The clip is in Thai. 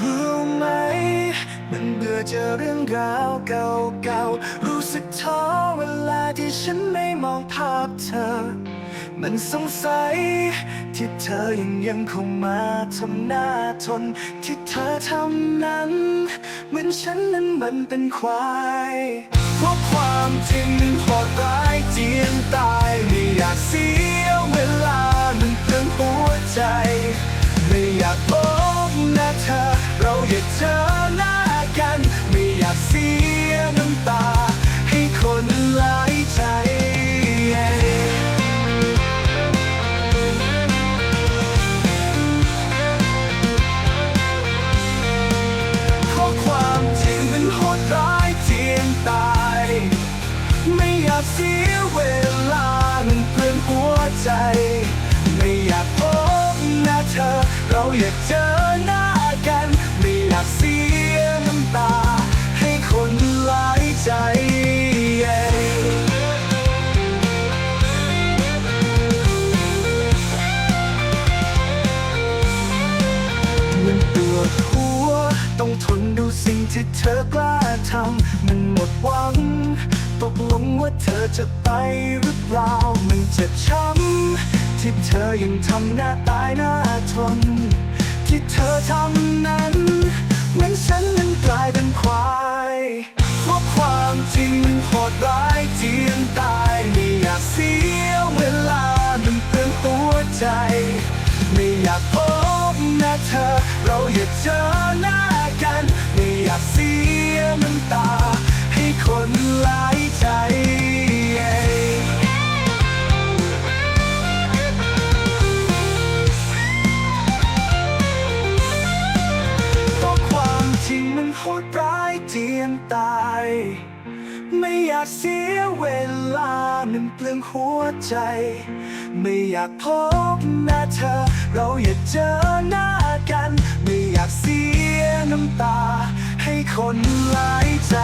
รู้ไหม มันเบื่อเจอเรื่องราวเก่าๆ รู้สึกท้อเวลาที่ฉันไม่มองภาพเธอ มันสงสัย ที่เธอยังยังคงมาทำหน้าทน ที่เธอทำนั้น เหมือนฉันนั้นมันเป็นควายเพราะความจริงมันโหดร้ายเจียนตายไม่อยากเสีย เราอย่าเจอหน้ากัน ไม่อยากเสียน้ำตา ให้คนหลายใจ เพราะความจริงมันโหดร้ายเจียนตาย ไม่อยากเสียเวลามันเปลืองหัวใจ ไม่อยากพบหน้าเธอ เราอยากเจอ ทำมันหมดหวังตกลงว่าเธอจะไปหรือเปล่า มันเจ็บช้ำที่เธอยังทำหน้าตายหน้าทน ที่เธอทำนั้นเหมือนฉันนั้นกลายเป็นควายเพราะความจริงมันโหดร้ายเจียนตายไม่อยากเสียเวลามันเตือนหัวใจ ไม่อยากพบหน้าเธอเราอย่าเจอ มันโหดร้ายเจียนตาย ไม่อยากเสียเวลามันเปลืองหัวใจ ไม่อยากพบหน้าเธอ เราอย่าเจอหน้ากัน ไม่อยากเสียน้ำตา ให้คนหลายใจ